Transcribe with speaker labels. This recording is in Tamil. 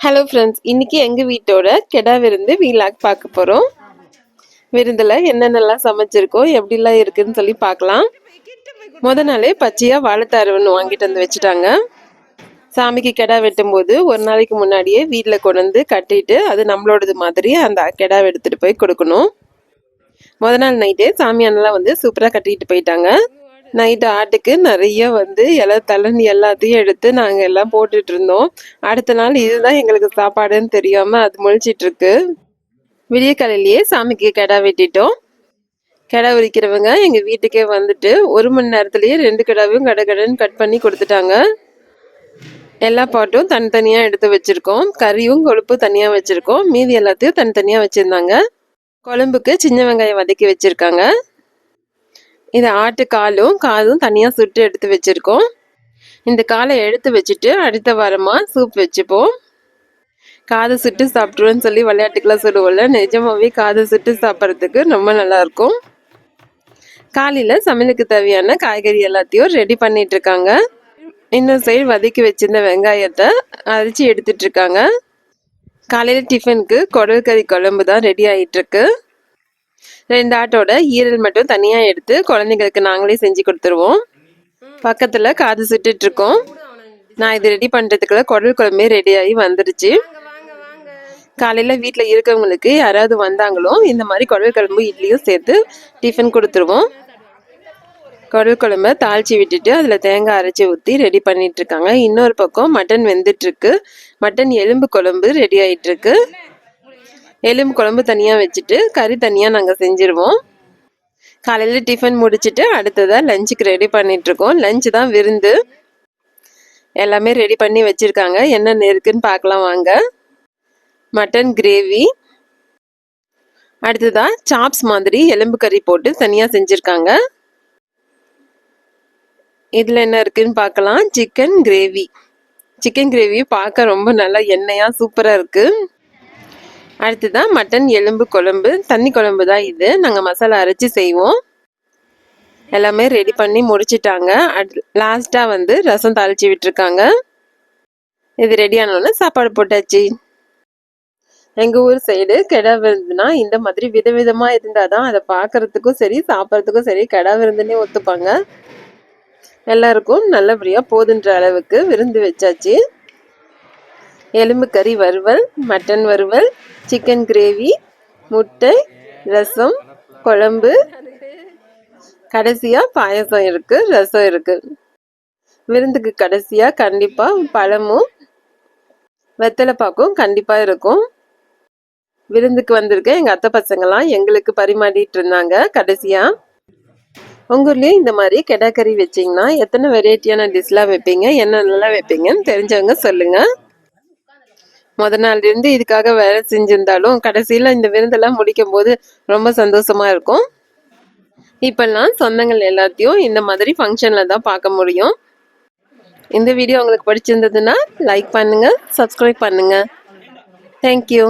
Speaker 1: ஹலோ ஃப்ரெண்ட்ஸ் இன்னைக்கு எங்கள் வீட்டோட கெடா விருந்து வீலாக் பார்க்க போகிறோம் விருந்தில் என்னென்னலாம் சமைச்சிருக்கோம் எப்படிலாம் இருக்குன்னு சொல்லி பார்க்கலாம். முத நாளே பச்சையாக வாழைத்தாறு ஒன்று வாங்கிட்டு வந்து வச்சுட்டாங்க. சாமிக்கு கெடா வெட்டும்போது ஒரு நாளைக்கு முன்னாடியே வீட்டில் கொண்டு வந்து கட்டிட்டு அது நம்மளோடது மாதிரி அந்த கெடா எடுத்துகிட்டு போய் கொடுக்கணும். முத நாள் நைட்டே சாமியானலாம் வந்து சூப்பராக கட்டிட்டு போயிட்டாங்க. நைட்டு ஆட்டுக்கு நிறைய வந்து இலை தலன் எல்லாத்தையும் எடுத்து நாங்கள் எல்லாம் போட்டுட்டு இருந்தோம். அடுத்த நாள் இதுதான் எங்களுக்கு சாப்பாடுன்னு தெரியாமல் அது முழிச்சிட்டு இருக்கு. விடிய காலையிலேயே சாமிக்கு கெடா வெட்டிட்டோம். கெடா உரிக்கிறவங்க எங்கள் வீட்டுக்கே வந்துட்டு ஒரு மணி நேரத்துலேயே ரெண்டு கெடாவையும் கடை கடைன்னு கட் பண்ணி கொடுத்துட்டாங்க. எல்லா பாட்டும் தனித்தனியாக எடுத்து வச்சுருக்கோம். கறியும் கொழுப்பு தனியாக வச்சுருக்கோம். மீதி எல்லாத்தையும் தனித்தனியாக வச்சுருந்தாங்க. குழம்புக்கு சின்ன வெங்காயம் வதக்கி வச்சுருக்காங்க. இது ஆட்டு காலும் காதும் தனியாக சுட்டு எடுத்து வச்சுருக்கோம். இந்த காலை எடுத்து வச்சுட்டு அடுத்த வாரமாக சூப் வச்சுப்போம். காதை சுட்டு சாப்பிட்ருவோன்னு சொல்லி விளையாட்டுக்கெலாம் சொல்லுவோம்ல நிஜமாகவே காதை சுட்டு சாப்பிட்றதுக்கு ரொம்ப நல்லாயிருக்கும். காலையில் சமையலுக்கு தேவையான காய்கறி எல்லாத்தையும் ரெடி பண்ணிகிட்ருக்காங்க இந்த இன்னொரு சைடு வதக்கி வச்சிருந்த வெங்காயத்தை அரிச்சு எடுத்துட்ருக்காங்க காலையில் டிஃபனுக்கு குடல் கறி குழம்பு தான் ரெடி ஆகிட்டுருக்கு ரெண்டு ஆட்டோட ஈரல் மட்டும் தனியாக எடுத்து குழந்தைங்களுக்கு நாங்களே செஞ்சு கொடுத்துருவோம். பக்கத்தில் காது சுட்டுட்டு இருக்கோம் நான் இது ரெடி பண்ணுறதுக்குள்ள குடல் குழம்பே ரெடி ஆகி வந்துருச்சு. காலையில் வீட்டில் இருக்கவங்களுக்கு யாராவது வந்தாங்களோ இந்த மாதிரி குடல் குழம்பு இட்லியும் சேர்த்து டிஃபன் கொடுத்துருவோம். குடல் குழம்ப தாளிச்சு விட்டுட்டு அதில் தேங்காய் அரைச்சி ஊற்றி ரெடி பண்ணிட்டு இருக்காங்க. இன்னொரு பக்கம் மட்டன் வெந்துட்டு இருக்கு மட்டன் எலும்பு குழம்பு ரெடி ஆயிட்டு இருக்கு எலும்பு குழம்பு தனியாக வச்சுட்டு கறி தனியாக நாங்கள் செஞ்சுருவோம். காலையில் டிஃபன் முடிச்சுட்டு அடுத்ததாக லஞ்சுக்கு ரெடி பண்ணிகிட்ருக்கோம் லஞ்சு தான் விருந்து. எல்லாமே ரெடி பண்ணி வச்சுருக்காங்க. என்னென்ன இருக்குன்னு பார்க்கலாம் வாங்க. மட்டன் கிரேவி அடுத்ததாக சாப்ஸ் மாதிரி எலும்பு கறி போட்டு தனியாக செஞ்சுருக்காங்க. இதில் என்ன இருக்குன்னு பார்க்கலாம். சிக்கன் கிரேவி சிக்கன் கிரேவி பார்க்க ரொம்ப நல்லா எண்ணெயாக சூப்பராக இருக்குது அடுத்ததான் மட்டன் எலும்பு குழம்பு தண்ணி குழம்பு தான் இது. நாங்கள் மசாலா அரைச்சி செய்வோம். எல்லாமே ரெடி பண்ணி முடிச்சிட்டாங்க. லாஸ்ட்டாக வந்து ரசம் தாளித்து விட்டுருக்காங்க. இது ரெடி ஆனோடனே சாப்பாடு போட்டாச்சு. எங்கள் ஊர் சைடு கிடா விருந்துனா இந்த மாதிரி விதவிதமாக இருந்தால் தான் அதை பார்க்குறதுக்கும் சரி சாப்பிட்றதுக்கும் சரி கிடா விருந்துனே ஒத்துப்பாங்க. எல்லாருக்கும் நல்லபடியாக போதுன்ற அளவுக்கு விருந்து வச்சாச்சு. எலும்பு கறி வறுவல் மட்டன் வறுவல் சிக்கன் கிரேவி முட்டை ரசம் குழம்பு. கடைசியாக பாயசம் இருக்குது ரசம் இருக்குது விருந்துக்கு கடைசியாக கண்டிப்பாக பழமும் வெத்தலை பாக்கும் கண்டிப்பாக இருக்கும். விருந்துக்கு வந்திருக்க எங்கள் அத்தை பசங்களாம் எங்களுக்கு பரிமாறிட்டு இருந்தாங்க கடைசியாக உங்கள் ஊர்லேயும் இந்த மாதிரி கெடாக்கறி வச்சிங்கன்னா எத்தனை வெரைட்டியான டிஷ்லாம் வைப்பீங்க என்னென்னலாம் வைப்பீங்கன்னு தெரிஞ்சவங்க சொல்லுங்கள் முத நாள் இருந்து இதுக்காக வேலை செஞ்சிருந்தாலும் கடைசியில் இந்த விருந்தெல்லாம் முடிக்கும் போது ரொம்ப சந்தோஷமா இருக்கும். இப்பெல்லாம் சொந்தங்கள் எல்லாத்தையும் இந்த மாதிரி ஃபங்க்ஷனில் தான் பார்க்க முடியும். இந்த வீடியோ உங்களுக்கு பிடிச்சிருந்ததுன்னா லைக் பண்ணுங்கள் சப்ஸ்கிரைப் பண்ணுங்கள் தேங்க்யூ